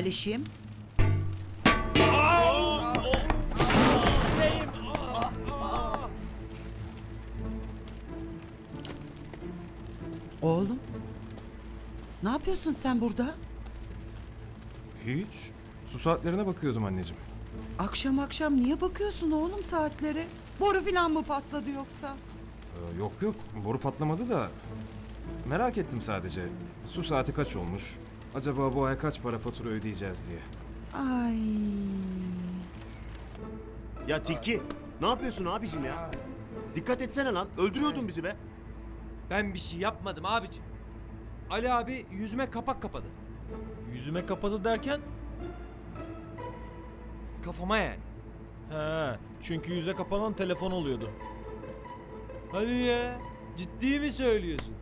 Alişim. Oğlum. Ne yapıyorsun sen burada? Hiç. Su saatlerine bakıyordum anneciğim. Akşam akşam niye bakıyorsun oğlum saatlere? Boru falan mı patladı yoksa? Ee, yok yok boru patlamadı da merak ettim sadece. Su saati kaç olmuş? Acaba bu ay kaç para fatura ödeyeceğiz diye. Ay. Ya Tilki ne yapıyorsun abicim ya? Dikkat etsene lan. Öldürüyordun bizi be. Ben bir şey yapmadım abicim. Ali abi yüzüme kapak kapadı. Yüzüme kapadı derken? Kafama yani. He, çünkü yüze kapanan telefon oluyordu. Hadi ya. Ciddi mi söylüyorsun?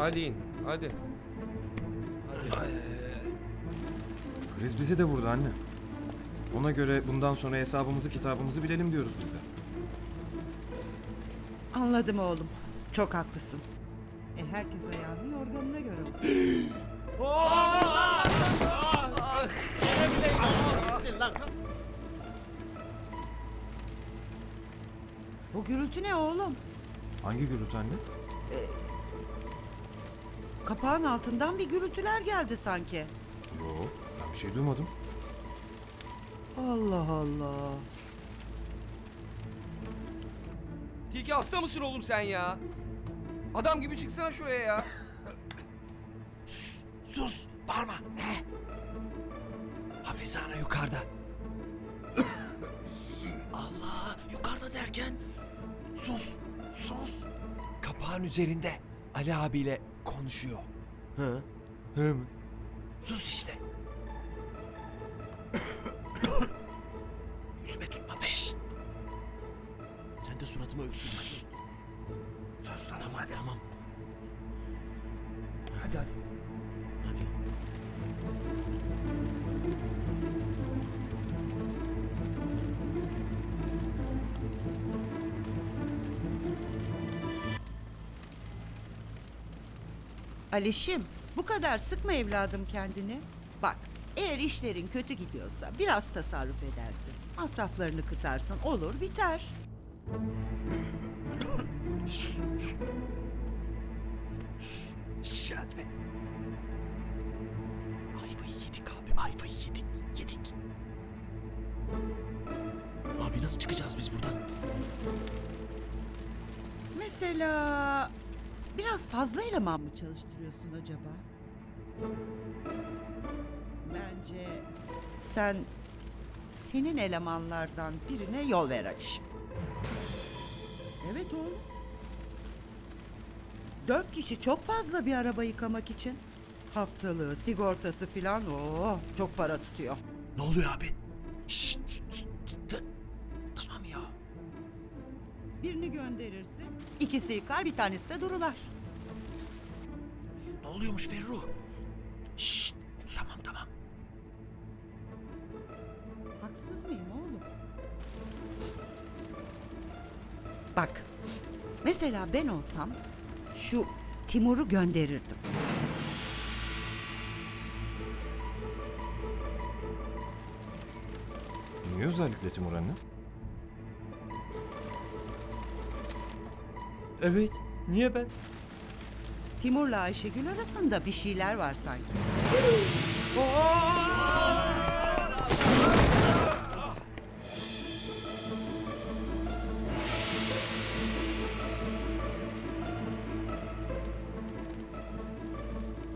Hadi in. Hadi. Kriz bizi de vurdu anne. Ona göre bundan sonra hesabımızı kitabımızı bilelim diyoruz biz de. Anladım oğlum. Çok haklısın. E herkes ayağını yorganına göre olsun. Bu gürültü ne oğlum? Hangi gürültü anne? Kapağın altından bir gürültüler geldi sanki. Yok ben bir şey duymadım. Allah Allah. Tilki hasta mısın oğlum sen ya? Adam gibi çıksana şuraya ya. Sus, sus, bağırma. Ne? Hafize ana yukarıda. Allah, yukarıda derken? Sus, sus. Kapağın üzerinde Ali abiyle konuşuyor. Hı. Hı mı? Sus işte. Yüzüme tutma be. Şşt. Sen de suratıma öpsün. Sus. Sus tamam, hadi. tamam. Hadi. Hadi. Alişim, bu kadar sıkma evladım kendini. Bak, eğer işlerin kötü gidiyorsa biraz tasarruf edersin. Masraflarını kısarsın, olur biter. Hiç rahat be. Ayvayı yedik abi, ayvayı yedik, yedik. Abi nasıl çıkacağız biz buradan? Mesela biraz fazla eleman mı çalıştırıyorsun acaba? Bence sen senin elemanlardan birine yol ver Alişim. Evet oğlum. Dört kişi çok fazla bir araba yıkamak için. Haftalığı, sigortası filan o çok para tutuyor. Ne oluyor abi? Şşt, şşt, şşt, gönderirsin, ikisi yıkar, bir tanesi de durular. Ne oluyormuş Ferruh? Şşt, tamam tamam. Haksız mıyım oğlum? Bak, mesela ben olsam şu Timur'u gönderirdim. Niye özellikle Timur anne? Evet. Niye ben? Timur'la Ayşegül arasında bir şeyler var sanki.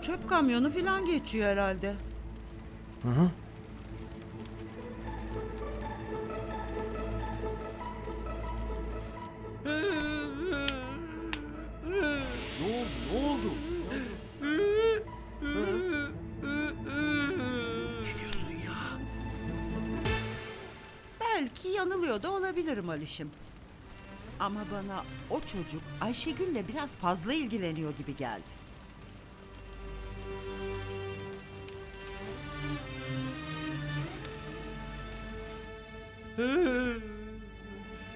Çöp kamyonu falan geçiyor herhalde. Hı hı. Olabilirim Alişim. Ama bana o çocuk Ayşegül'le biraz fazla ilgileniyor gibi geldi.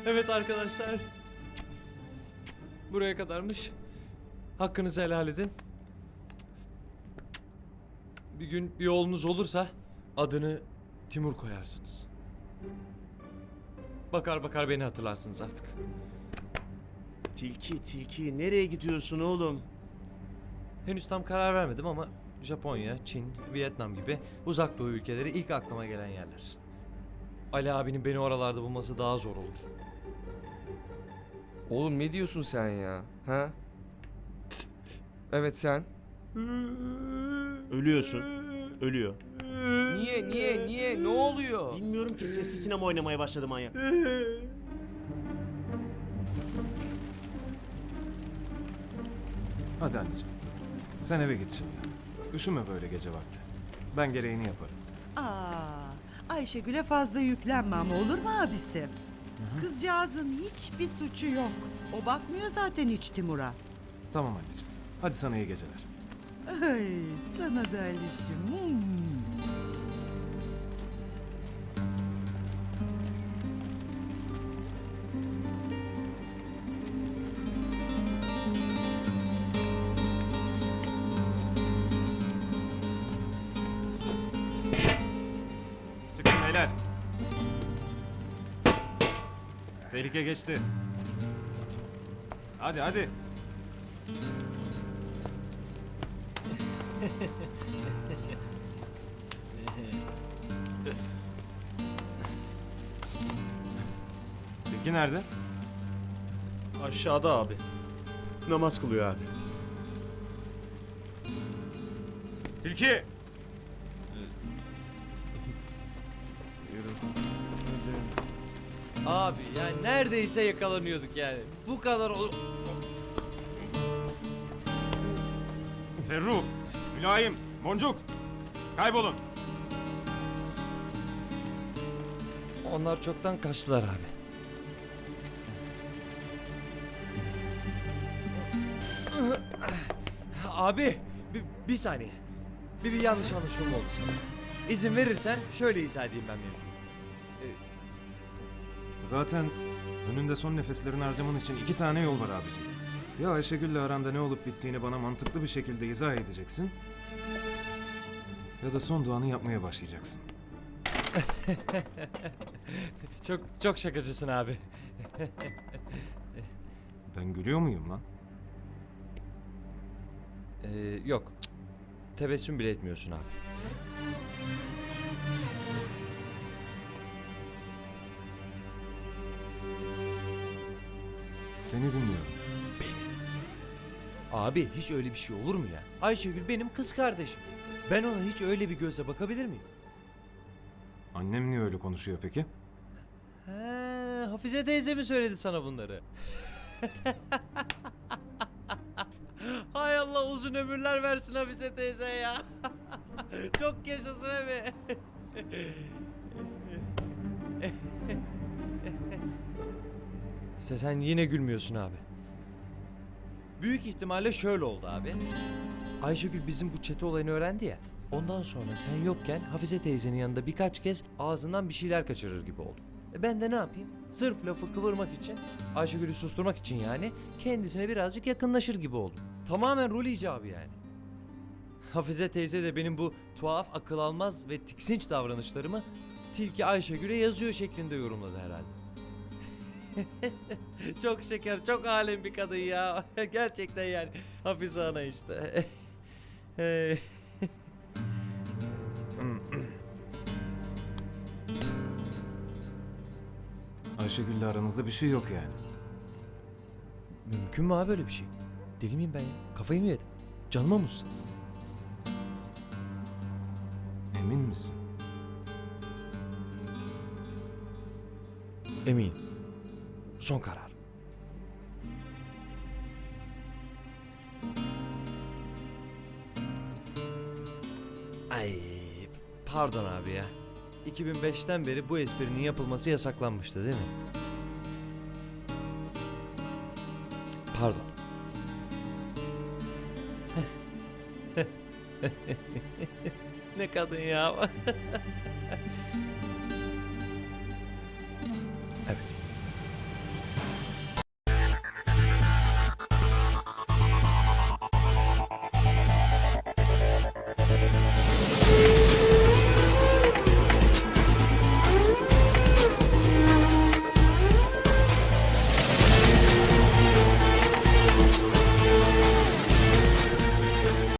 Evet arkadaşlar. Buraya kadarmış. Hakkınızı helal edin. Bir gün bir oğlunuz olursa adını Timur koyarsınız. Bakar bakar beni hatırlarsınız artık. Tilki tilki nereye gidiyorsun oğlum? Henüz tam karar vermedim ama Japonya, Çin, Vietnam gibi uzak doğu ülkeleri ilk aklıma gelen yerler. Ali abinin beni oralarda bulması daha zor olur. Oğlum ne diyorsun sen ya? Ha? Evet sen. Ölüyorsun. Ölüyor. Niye niye niye ne oluyor? Bilmiyorum ki sessiz sinema oynamaya başladı manyak. Hadi anneciğim. Sen eve git şimdi. Üşüme böyle gece vakti. Ben gereğini yaparım. Aa, Ayşegül'e fazla yüklenme ama olur mu abisi? Kızcağızın hiçbir suçu yok. O bakmıyor zaten hiç Timur'a. Tamam anneciğim. Hadi sana iyi geceler. Ay, sana da Alişim. Hmm. Beyler. Tehlike geçti. Hadi hadi. Tilki nerede? Aşağıda abi. Namaz kılıyor abi. Tilki! Abi yani neredeyse yakalanıyorduk yani. Bu kadar ol- Ferruh, Mülayim, Boncuk. Kaybolun. Onlar çoktan kaçtılar abi. Abi bir, bir saniye. Bir, bir yanlış anlaşılma oldu sana. İzin verirsen şöyle izah edeyim ben mevzuyu. Zaten önünde son nefeslerini harcaman için iki tane yol var abicim. Ya Ayşegül'le aranda ne olup bittiğini bana mantıklı bir şekilde izah edeceksin. Ya da son duanı yapmaya başlayacaksın. Çok çok şakacısın abi. Ben gülüyor muyum lan? Ee, yok. Tebessüm bile etmiyorsun abi. Seni dinliyorum. Abi hiç öyle bir şey olur mu ya? Ayşegül benim kız kardeşim. Ben ona hiç öyle bir gözle bakabilir miyim? Annem niye öyle konuşuyor peki? He, Hafize teyze mi söyledi sana bunları? Hay Allah uzun ömürler versin Hafize teyze ya. Çok yaşasın abi. Se sen yine gülmüyorsun abi. Büyük ihtimalle şöyle oldu abi. Ayşegül bizim bu çete olayını öğrendi ya. Ondan sonra sen yokken Hafize teyzenin yanında birkaç kez ağzından bir şeyler kaçırır gibi oldu. E ben de ne yapayım? Sırf lafı kıvırmak için, Ayşegül'ü susturmak için yani kendisine birazcık yakınlaşır gibi oldum. Tamamen rol icabı yani. Hafize teyze de benim bu tuhaf, akıl almaz ve tiksinç davranışlarımı Tilki Ayşegül'e yazıyor şeklinde yorumladı herhalde. çok şeker, çok alem bir kadın ya. Gerçekten yani. Hafize ana işte. Ayşegül'le aranızda bir şey yok yani. Mümkün mü abi böyle bir şey? Deli miyim ben ya? Kafayı mı yedim? Canıma mı susadın? Emin misin? Eminim. Son karar. Ay pardon abi ya. 2005'ten beri bu esprinin yapılması yasaklanmıştı değil mi? Pardon. ne kadın ya.